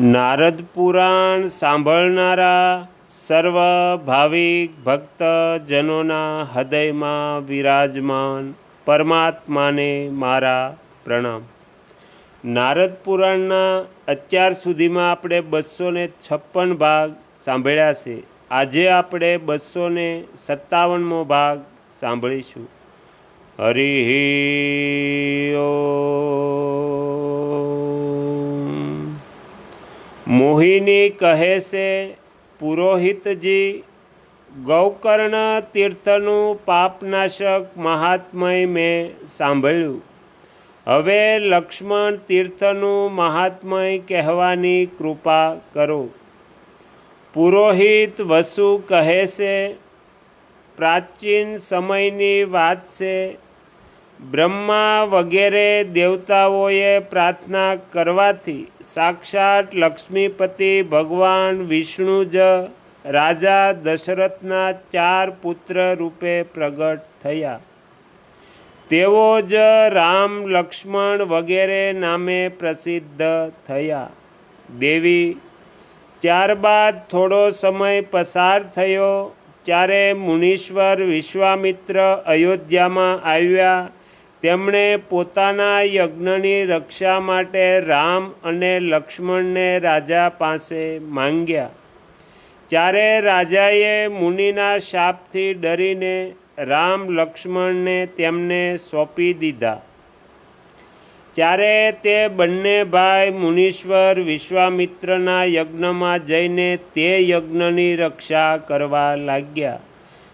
નારદ પુરાણ સાંભળનારા સર્વ ભાવિક ભક્તજનોના હૃદયમાં વિરાજમાન પરમાત્માને મારા પ્રણામ. નારદ પુરાણના અત્યાર સુધીમાં આપણે બસો ને છપ્પન ભાગ સાંભળ્યા છે. આજે આપણે બસો ને સત્તાવનમો ભાગ સાંભળીશું. હરિ મોહિની કહે છે, પુરોહિતજી, ગૌકર્ણ તીર્થનું પાપનાશક મહાત્મય મેં સાંભળ્યું. હવે લક્ષ્મણ તીર્થનું મહાત્મય કહેવાની કૃપા કરો. પુરોહિત વસુ કહે છે, પ્રાચીન સમયની વાત છે બ્રહ્મા વગેરે દેવતાઓએ પ્રાર્થના કરવાથી સાક્ષાત લક્ષ્મીપતિ ભગવાન વિષ્ણુ જ રાજા દશરથના ચાર પુત્ર રૂપે પ્રગટ થયા. તેઓ જ રામ, લક્ષ્મણ વગેરે નામે પ્રસિદ્ધ થયા. દેવી, ત્યારબાદ થોડો સમય પસાર થયો, ત્યારે મુનીશ્વર વિશ્વામિત્ર અયોધ્યામાં આવ્યા. તેમણે પોતાના યજ્ઞની રક્ષા માટે રામ અને લક્ષ્મણને રાજા પાસે માંગ્યા. ત્યારે રાજાએ મુનિના શાપથી ડરીને રામ, લક્ષ્મણને તેમને સોંપી દીધા. ત્યારે તે બંને ભાઈ મુનીશ્વર વિશ્વામિત્રના યજ્ઞમાં જઈને તે યજ્ઞની રક્ષા કરવા લાગ્યા.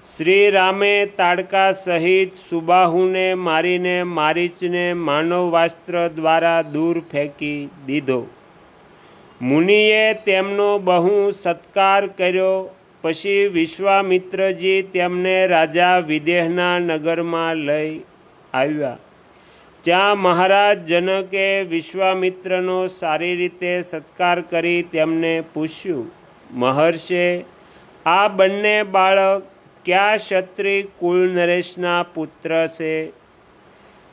શ્રી રામે તાડકા સહિત સુબાહુને મારીને મારીચને માનવવાસ્ત્ર દ્વારા દૂર ફેંકી દીધો. મુનિએ તેમનો બહુ સત્કાર કર્યો, પછી વિશ્વામિત્રજી તેમને રાજા વિદેહના નગરમાં લઈ આવ્યા. જ્યાં મહારાજ જનકે વિશ્વામિત્રનો સારી રીતે સત્કાર કરી તેમને પૂછ્યું, મહર્ષે, આ બંને બાળક કયા ક્ષત્રિય કુલ નરેશના પુત્ર છે?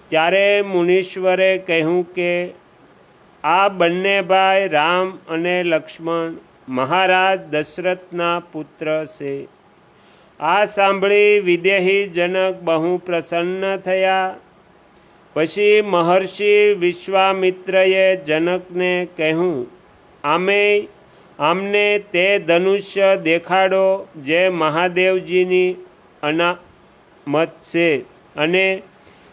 ત્યારે મુનીશ્વરે કહ્યું કે આ બંને ભાઈ રામ અને લક્ષ્મણ મહારાજ દશરથના પુત્ર છે. આ સાંભળી વિદેહી જનક બહુ પ્રસન્ન થયા. પછી મહર્ષિ વિશ્વામિત્રએ જનકને કહ્યું આમે આમને તે ધનુષ્ય દેખાડો જે મહાદેવજીની અનામત છે અને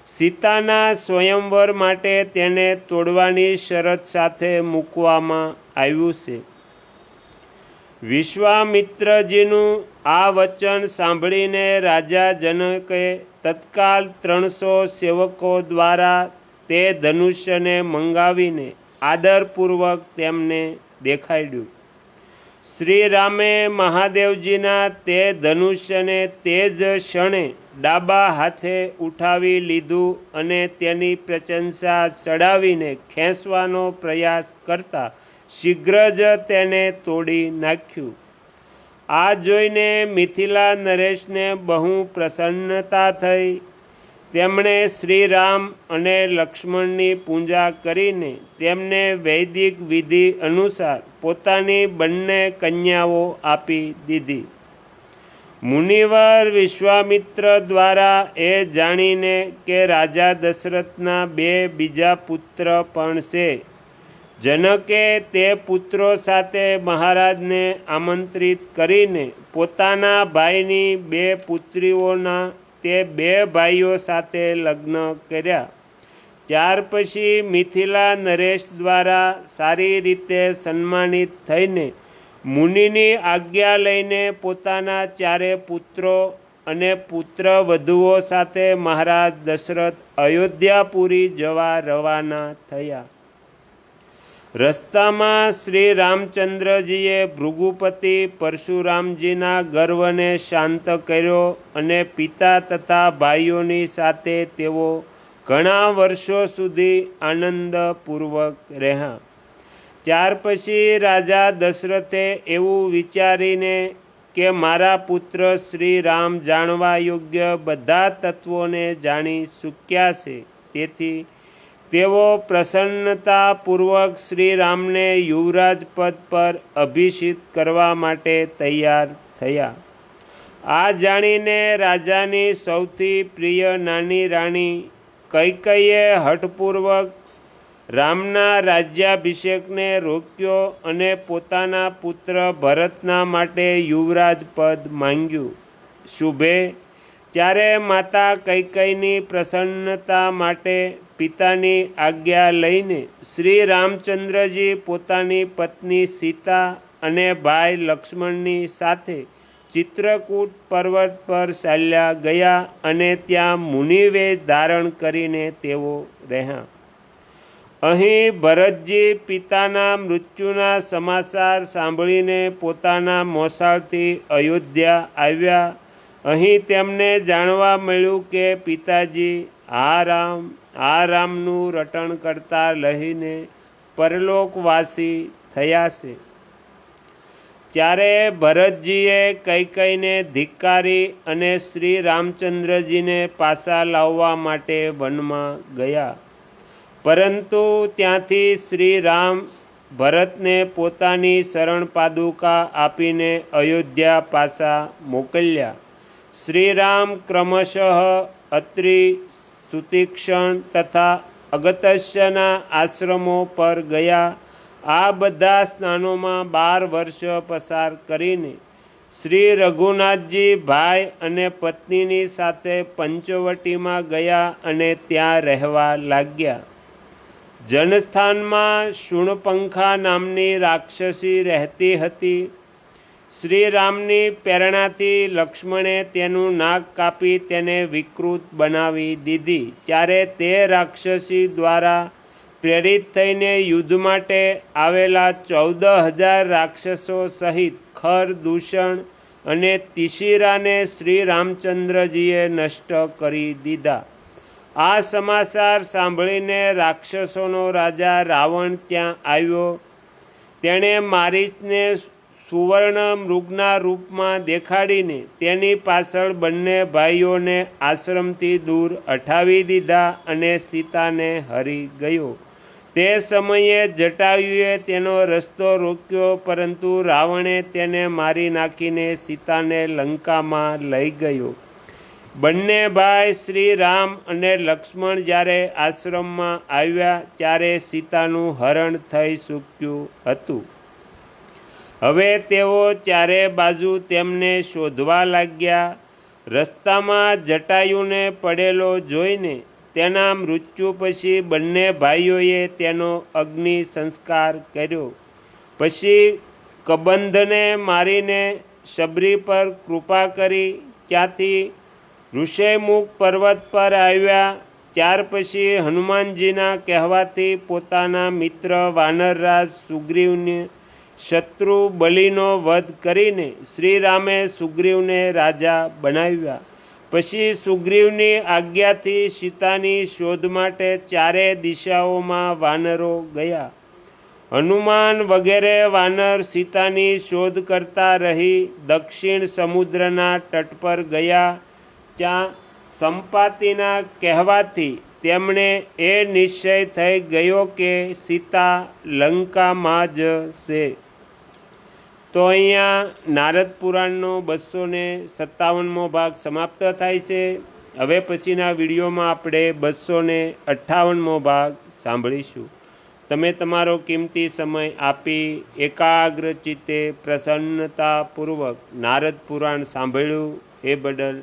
સીતાના સ્વયંવર માટે તેને તોડવાની શરત સાથે મૂકવામાં આવ્યું છે. વિશ્વામિત્રજીનું આ વચન સાંભળીને રાજા જનકે તત્કાલ ત્રણસો સેવકો દ્વારા તે ધનુષ્યને મંગાવીને આદરપૂર્વક તેમને દેખાડ્યું. શ્રી રામે મહાદેવજીના તે ધનુષ્યને તે જ ક્ષણે ડાબા હાથે ઉઠાવી લીધું અને તેની પ્રશંસા ચડાવીને ખેંચવાનો પ્રયાસ કરતા શીઘ્ર જ તેને તોડી નાખ્યું. આ જોઈને મિથિલા નરેશને બહુ પ્રસન્નતા થઈ તેમણે શ્રીરામ અને લક્ષ્મણની પૂજા કરીને તેમને વૈદિક વિધિ અનુસાર પોતાની બંને કન્યાઓ આપી દીધી. મુનિવર વિશ્વામિત્ર દ્વારા એ જાણીને કે રાજા દશરથના બે બીજા પુત્ર પણ છે. જનકે તે પુત્રો સાથે મહારાજને આમંત્રિત કરીને પોતાના ભાઈની બે પુત્રીઓના તે બે ભાઈઓ સાથે લગ્ન કર્યા. ત્યાર પછી મિથિલા નરેશ દ્વારા સારી રીતે સન્માનિત થઈને મુનિની આજ્ઞા લઈને પોતાના ચારે પુત્રો અને પુત્ર વધુઓ સાથે મહારાજ દશરથ અયોધ્યાપુરી જવા રવાના થયા. રસ્તામાં શ્રી રામચંદ્રજીએ ભૃગુપતિ પરશુરામજીના ગર્વને શાંત કર્યો અને પિતા તથા ભાઈઓની સાથે તેઓ ઘણા વર્ષો સુધી આનંદપૂર્વક રહ્યા. ત્યાર પછી રાજા દશરથે એવું વિચારીને કે મારા પુત્ર શ્રી રામ જાણવા યોગ્ય બધા તત્વોને જાણી ચૂક્યા છે. તેથી તેઓ પ્રસન્નતાપૂર્વક શ્રીરામને યુવરાજ પદ પર અભિષિત કરવા માટે તૈયાર થયા. આ જાણીને રાજાની સૌથી પ્રિય નાની રાણી કૈકૈયે હઠપૂર્વક રામના રાજ્યાભિષેકને રોક્યો અને પોતાના પુત્ર ભરતના માટે યુવરાજ પદ માંગ્યું. શુભે ત્યારે માતા કૈકઈની પ્રસન્નતા માટે પિતાની આજ્ઞા લઈને શ્રી રામચંદ્રજી પોતાની પત્ની સીતા અને ભાઈ લક્ષ્મણની સાથે ચિત્રકૂટ પર્વત પર ચાલ્યા ગયા અને ત્યાં મુનિવેશ ધારણ કરીને તેઓ રહ્યા. અહીં ભરતજી પિતાના મૃત્યુના સમાચાર સાંભળીને પોતાના મોસાળથી અયોધ્યા આવ્યા અહીં તેમને જાણવા મળ્યું કે પિતાજી આ રામ, આ રામનું રટણ કરતા લહીને પરલોકવાસી થયા છે. ત્યારે ભરતજીએ કઈ કઈને ધિક્કારી અને શ્રી રામચંદ્રજીને પાછા લાવવા માટે વનમાં ગયા. પરંતુ ત્યાંથી શ્રી રામ ભરતને પોતાની શરણ પાદુકા આપીને અયોધ્યા પાછા મોકલ્યા. શ્રીરામ ક્રમશઃ અત્રિ સુતિક્ષણ તથા અગત્યના આશ્રમો પર ગયા. આ બધા સ્નાનોમાં બાર વર્ષ પસાર કરીને શ્રી રઘુનાથજી ભાઈ અને પત્નીની સાથે પંચવટીમાં ગયા અને ત્યાં રહેવા લાગ્યા. જનસ્થાનમાં શુણપંખા નામની રાક્ષસી રહેતી હતી. શ્રીરામની પ્રેરણાથી લક્ષ્મણે તેનું નાક કાપી તેને વિકૃત બનાવી દીધી. ત્યારે તે રાક્ષસી દ્વારા પ્રેરિત થઈને યુદ્ધ માટે આવેલા ચૌદ હજાર રાક્ષસો સહિત ખર, દૂષણ અને તિશિરાને શ્રી રામચંદ્રજીએ નષ્ટ કરી દીધા. આ સમાચાર સાંભળીને રાક્ષસોનો રાજા રાવણ ત્યાં આવ્યો. તેણે મારીચને સુવર્ણ મૃગના રૂપમાં દેખાડીને તેની પાછળ બંને ભાઈઓને આશ્રમથી દૂર અઠાવી દીધા અને સીતાને હરી ગયો. તે સમયે જટાયુએ તેનો રસ્તો રોક્યો, પરંતુ રાવણે તેને મારી નાખીને સીતાને લંકામાં લઈ ગયો. બંને ભાઈ શ્રી રામ અને લક્ષ્મણ જ્યારે આશ્રમમાં આવ્યા, ત્યારે સીતાનું હરણ થઈ ચૂક્યું હતું. હવે તેઓ ચારે બાજુ તેમને શોધવા લાગ્યા. રસ્તામાં જટાયુને પડેલો જોઈને તેના મૃત્યુ પછી બંને ભાઈઓએ તેનો અગ્નિ સંસ્કાર કર્યો. પછી કબંધને મારીને શબરી પર કૃપા કરી. ત્યાંથી ઋષયમુખ પર્વત પર આવ્યા. ત્યાર પછી હનુમાનજીના કહેવાથી પોતાના મિત્ર વાનરરાજ સુગ્રીવને શત્રુ બલિનો વધ કરીને શ્રીરામે સુગ્રીવને રાજા બનાવ્યા. પછી સુગ્રીવની આજ્ઞાથી સીતાની શોધ માટે ચારે દિશાઓમાં વાનરો ગયા. હનુમાન વગેરે વાનર સીતાની શોધ કરતા રહી દક્ષિણ સમુદ્રના તટ પર ગયા. ત્યાં સંપાતિના કહેવાથી તેમણે એ નિશ્ચય થઈ ગયો કે સીતા લંકામાં જ છે. તો અહીંયા નારદ પુરાણનો બસો ને સત્તાવનમો ભાગ સમાપ્ત થાય છે. હવે પછીના વિડીયોમાં આપણે બસો ને અઠ્ઠાવનમો ભાગ સાંભળીશું. તમે તમારો કિંમતી સમય આપી એકાગ્ર ચિત્તે પ્રસન્નતાપૂર્વક નારદ પુરાણ સાંભળ્યું. એ બદલ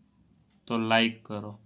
તો લાઈક કરો.